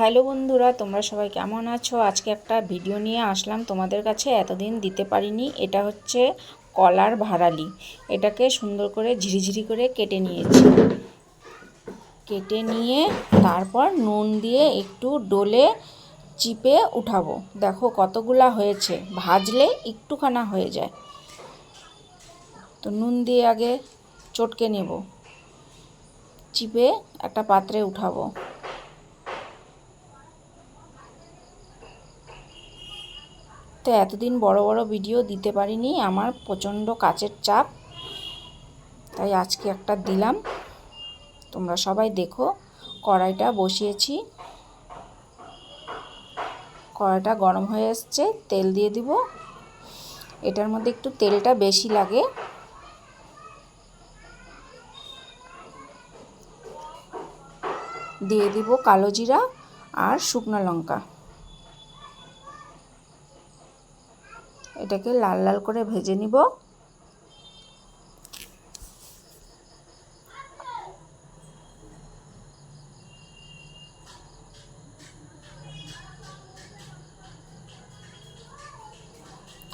Hello বন্ধুরা, তোমরা সবাই কেমন আছো? আজকে একটা ভিডিও নিয়ে আসলাম তোমাদের কাছে, এতদিন দিতে পারিনি। এটা হচ্ছে কলার ভাড়ালি। এটাকে সুন্দর করে ঝিরিঝিরি করে কেটে নিয়েছি। কেটে নিয়ে তারপর নুন দিয়ে একটু ডোলে চিপে উঠাবো। দেখো কতগুলা হয়েছে। ভাজলে একটুখানা হয়ে যায়। তো নুন দিয়ে আগে চটকে নেব। চিপে একটা পাত্রে উঠাবো। তো এতদিন বড় বড় ভিডিও দিতে পারিনি, আমার প্রচণ্ড কাচের চাপ। তাই আজকে একটা দিলাম। তোমরা সবাই দেখো, কড়াইটা বসিয়েছি। কড়াইটা গরম হয়ে এসছে, তেল দিয়ে দিব। এটার মধ্যে একটু তেলটা বেশি লাগে। দিয়ে দিব কালো জিরা আর শুকনো লঙ্কা। এটাকে লাল লাল করে ভেজে নিব।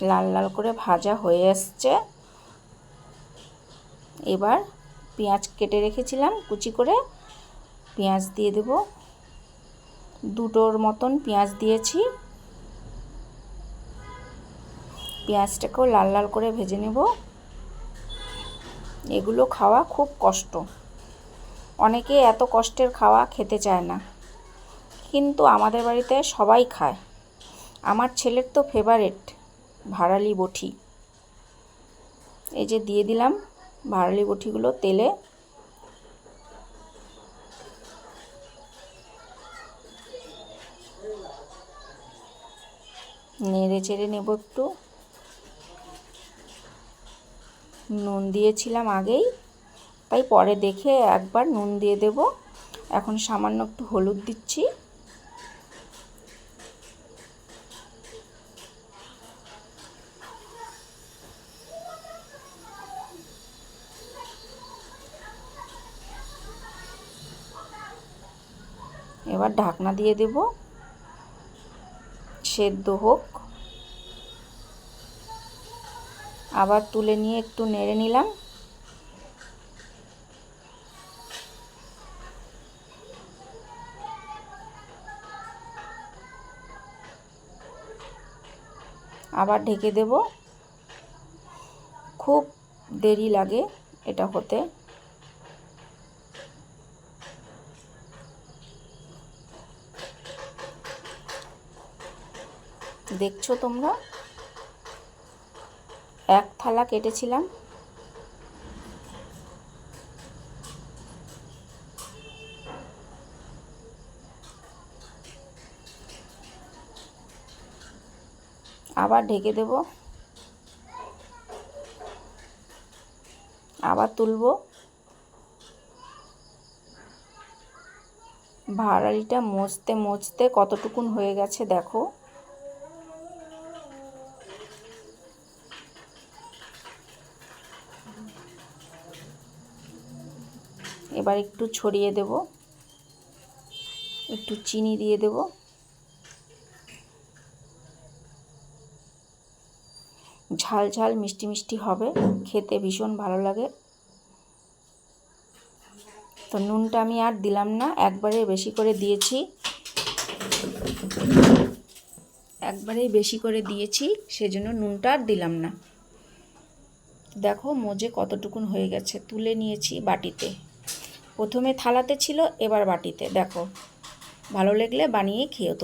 লাল লাল করে ভাজা হয়ে আসছে। এবার পেঁয়াজ কেটে রেখেছিলাম, কুচি করে পেঁয়াজ দিয়ে দেব। দুটোর মতন পেঁয়াজ দিয়েছি। পেঁয়াজটাকেও লাল লাল করে ভেজে নেব। এগুলো খাওয়া খুব কষ্ট। অনেকে এত কষ্টের খাওয়া খেতে চায় না। কিন্তু আমাদের বাড়িতে সবাই খায়। আমার ছেলের তো ফেভারেট ভাড়ালি বটি। এই যে দিয়ে দিলাম ভাড়ালি বটিগুলো তেলে। নেড়ে চেড়ে নেব একটু। নুন দিয়েছিলাম আগেই। তাই পরে দেখে একবার নুন দিয়ে দেব। এখন সামান্য একটু হলুদ দিচ্ছি। এবার ঢাকনা দিয়ে দেব। সেদ্ধ হোক। আবার তুলে নিয়ে একটু নেড়ে নিলাম। আবার ঢেকে দেব। খুব দেরি লাগে এটা হতে। দেখছ তোমরা? এক থালা কেটেছিলাম। আবার ঢেকে দেব। আবার তুলব। ভাড়ালিটা মজতে মজতে কতটুকুন হয়ে গেছে দেখো। এবার একটু ছড়িয়ে দেব। একটু চিনি দিয়ে দেব। ঝাল ঝাল মিষ্টি মিষ্টি হবে, খেতে ভীষণ ভালো লাগে। তো নুনটা আমি আর দিলাম না, একবারে বেশি করে দিয়েছি। একবারেই বেশি করে দিয়েছি, সেজন্য নুনটা আর দিলাম না। দেখো মোজে কতটুকুন হয়ে গেছে, তুলে নিয়েছি বাটিতে। প্রথমে থালাতে ছিল এবার বাটিতে। দেখো ভালো লাগলে বানিয়ে খেয়েও তো